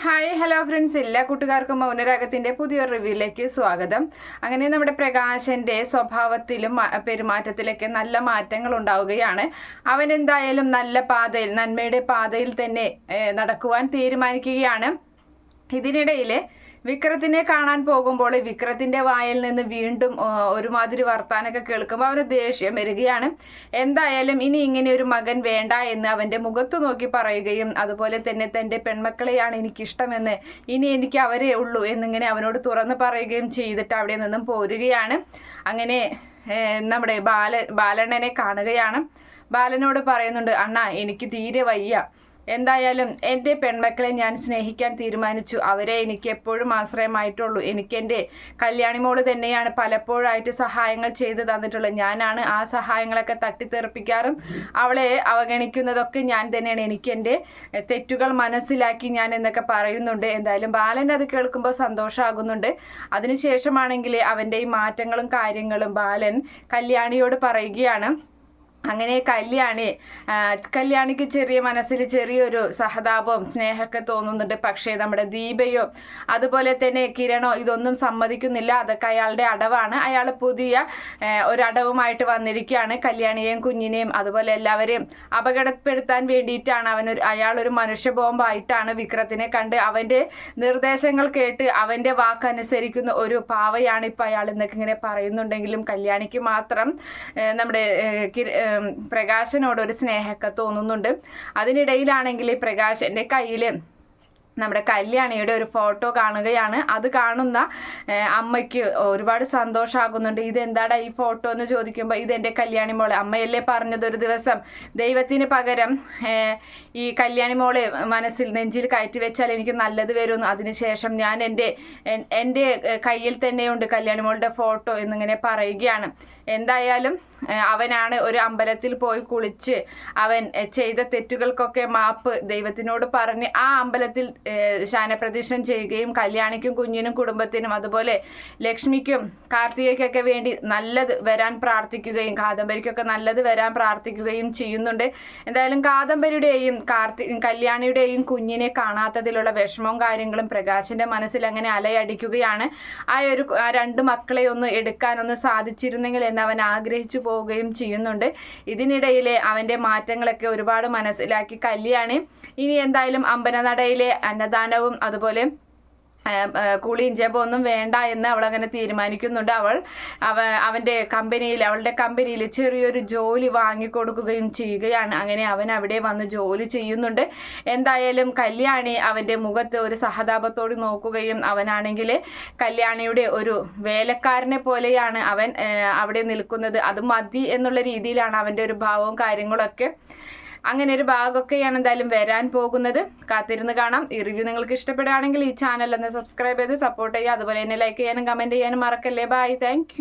Hi hello friends. എല്ലാ കൂട്ടുകാർക്കും മൗനരാഗത്തിന്റെ പുതിയൊരു റിവ്യൂയിലേക്ക് സ്വാഗതം. അങ്ങനെ നമ്മുടെ പ്രകാശന്റെ സ്വഭാവത്തിലും പെരുമാറ്റത്തിലൊക്കെ നല്ല മാറ്റങ്ങൾ ഉണ്ടാവുകയാണ്. അവൻ എന്തായാലും നല്ല പാതയിൽ നന്മയുടെ പാതയിൽ തന്നെ നടക്കുവാൻ തീരുമാനിക്കുകയാണ്. ഇതിനിടയിൽ വിക്രത്തിനെ കാണാൻ പോകുമ്പോൾ വിക്രത്തിന്റെ വായിൽ നിന്ന് വീണ്ടും ഒരുമാതിരി വർത്താനൊക്കെ കേൾക്കുമ്പോൾ അവന് ദേഷ്യം വരികയാണ്. എന്തായാലും ഇനി ഇങ്ങനെ ഒരു മകൻ വേണ്ട എന്ന് അവന്റെ മുഖത്ത് നോക്കി പറയുകയും അതുപോലെ തന്നെ തന്റെ പെൺമക്കളെയാണ് എനിക്കിഷ്ടമെന്ന് ഇനി എനിക്ക് അവരെ ഉള്ളൂ എന്നിങ്ങനെ അവനോട് തുറന്ന് പറയുകയും ചെയ്തിട്ട് അവിടെ നിന്നും പോരുകയാണ്. അങ്ങനെ നമ്മുടെ ബാല ബാലണ്ണനെ കാണുകയാണ്. ബാലനോട് പറയുന്നുണ്ട് അണ്ണാ എനിക്ക് തീരെ വയ്യ. എന്തായാലും എന്റെ പെൺമക്കളെ ഞാൻ സ്നേഹിക്കാൻ തീരുമാനിച്ചു. അവരെ എനിക്ക് എപ്പോഴും ആശ്രയമായിട്ടുള്ളൂ. എനിക്ക് എന്റെ കല്യാണിമോൾ തന്നെയാണ് പലപ്പോഴായിട്ട് സഹായങ്ങൾ ചെയ്തു തന്നിട്ടുള്ളത്. ഞാനാണ് ആ സഹായങ്ങളൊക്കെ തട്ടിത്തെറിപ്പിക്കാറും അവളെ അവഗണിക്കുന്നതൊക്കെ ഞാൻ തന്നെയാണ്. എനിക്ക് എന്റെ തെറ്റുകൾ മനസ്സിലാക്കി ഞാൻ എന്നൊക്കെ പറയുന്നുണ്ട്. എന്തായാലും ബാലൻ അത് കേൾക്കുമ്പോൾ സന്തോഷമാകുന്നുണ്ട് അതിനുശേഷമാണെങ്കിൽ അവന്റെ ഈ മാറ്റങ്ങളും കാര്യങ്ങളും ബാലൻ കല്യാണിയോട് പറയുകയാണ്. അങ്ങനെ കല്യാണി കല്യാണിക്ക് ചെറിയ മനസ്സിൽ ചെറിയൊരു സഹതാപവും സ്നേഹമൊക്കെ തോന്നുന്നുണ്ട്. പക്ഷേ നമ്മുടെ ദീപയോ അതുപോലെ തന്നെ കിരണോ ഇതൊന്നും സമ്മതിക്കുന്നില്ല. അതൊക്കെ അയാളുടെ അടവാണ്. അയാൾ പുതിയ ഒരടവുമായിട്ട് വന്നിരിക്കുകയാണ്. കല്യാണിയെയും കുഞ്ഞിനെയും അതുപോലെ എല്ലാവരെയും അപകടപ്പെടുത്താൻ വേണ്ടിയിട്ടാണ് അവനൊരു അയാളൊരു മനുഷ്യ ബോംബായിട്ടാണ് വിക്രത്തിനെ കണ്ട് അവന്റെ നിർദ്ദേശങ്ങൾ കേട്ട് അവന്റെ വാക്കനുസരിക്കുന്ന ഒരു പാവയാണ് ഇപ്പോൾ അയാൾ എന്നൊക്കെ ഇങ്ങനെ പറയുന്നുണ്ടെങ്കിലും കല്യാണിക്ക് മാത്രം നമ്മുടെ പ്രകാശനോട് ഒരു സ്നേഹമൊക്കെ തോന്നുന്നുണ്ട്. അതിനിടയിലാണെങ്കിൽ പ്രകാശന്റെ കയ്യിൽ നമ്മുടെ കല്യാണിയുടെ ഒരു ഫോട്ടോ കാണുകയാണ്. അത് കാണുന്ന അമ്മയ്ക്ക് ഒരുപാട് സന്തോഷമാകുന്നുണ്ട് ഇതെന്താടാ ഈ ഫോട്ടോ എന്ന് ചോദിക്കുമ്പോൾ ഇതെന്റെ കല്യാണി മോളെ. അമ്മയല്ലേ പറഞ്ഞത് ഒരു ദിവസം. ദൈവത്തിന് പകരം ഈ കല്യാണി മോളെ മനസ്സിൽ നെഞ്ചിൽ കയറ്റി വെച്ചാൽ എനിക്ക് നല്ലത് വരുമെന്ന് അതിനുശേഷം ഞാൻ എന്റെ എന്റെ കയ്യിൽ തന്നെയുണ്ട് കല്യാണി മോളുടെ ഫോട്ടോ എന്നിങ്ങനെ പറയുകയാണ്. എന്തായാലും അവനാണ് ഒരു അമ്പലത്തിൽ പോയി കുളിച്ച് അവൻ ചെയ്ത തെറ്റുകൾക്കൊക്കെ മാപ്പ് ദൈവത്തിനോട് പറഞ്ഞ് ആ അമ്പലത്തിൽ ശാനപ്രദക്ഷിണം ചെയ്യുകയും കല്യാണിക്കും കുഞ്ഞിനും കുടുംബത്തിനും അതുപോലെ ലക്ഷ്മിക്കും കാർത്തികയ്ക്കൊക്കെ വേണ്ടി നല്ലത് വരാൻ പ്രാർത്ഥിക്കുകയും കാദംബരിക്കൊക്കെ നല്ലത് വരാൻ പ്രാർത്ഥിക്കുകയും ചെയ്യുന്നുണ്ട്. എന്തായാലും കാദംബരിയുടെയും കാർത്തി കല്യാണിയുടെയും കുഞ്ഞിനെ കാണാത്തതിലുള്ള വിഷമവും കാര്യങ്ങളും പ്രകാശിന്റെ മനസ്സിൽ അങ്ങനെ അലയടിക്കുകയാണ്. ആ ഒരു ആ രണ്ട് മക്കളെ ഒന്ന് എടുക്കാനൊന്ന് സാധിച്ചിരുന്നെങ്കിൽ എന്ന് അവൻ ആഗ്രഹിച്ചു പോവുകയും ചെയ്യുന്നുണ്ട്. ഇതിനിടയിലെ അവന്റെ മാറ്റങ്ങളൊക്കെ ഒരുപാട് മനസ്സിലാക്കി കല്യാണി. ഇനി എന്തായാലും അമ്പലനടയിലെ അന്നദാനവും അതുപോലെ കൂളി ആ, ഒന്നും വേണ്ട എന്ന് അവൾ അങ്ങനെ തീരുമാനിക്കുന്നുണ്ട്. അവൾ അവ അവന്റെ കമ്പനിയിൽ അവളുടെ കമ്പനിയിൽ ചെറിയൊരു ജോലി വാങ്ങിക്കൊടുക്കുകയും ചെയ്യുകയാണ്. അങ്ങനെ അവൻ അവിടെ വന്ന് ജോലി ചെയ്യുന്നുണ്ട്. എന്തായാലും കല്യാണി അവന്റെ മുഖത്ത് ഒരു സഹതാപത്തോട് നോക്കുകയും അവനാണെങ്കിൽ കല്യാണിയുടെ ഒരു വേലക്കാരനെ പോലെയാണ് അവൻ അവിടെ നിൽക്കുന്നത്. അത് മതി എന്നുള്ള രീതിയിലാണ് അവന്റെ ഒരു ഭാവവും കാര്യങ്ങളൊക്കെ അങ്ങനെ ഒരു ഭാഗമൊക്കെയാണ് എന്തായാലും വരാൻ പോകുന്നത്. കാത്തിരുന്ന് കാണാം. ഈ റിവ്യൂ നിങ്ങൾക്ക് ഇഷ്ടപ്പെടുകയാണെങ്കിൽ ഈ ചാനൽ ഒന്ന് സബ്സ്ക്രൈബ് ചെയ്ത് സപ്പോർട്ട് ചെയ്യുക. അതുപോലെ തന്നെ ലൈക്ക് ചെയ്യാനും കമന്റ് ചെയ്യാനും മറക്കല്ലേ. Bye thank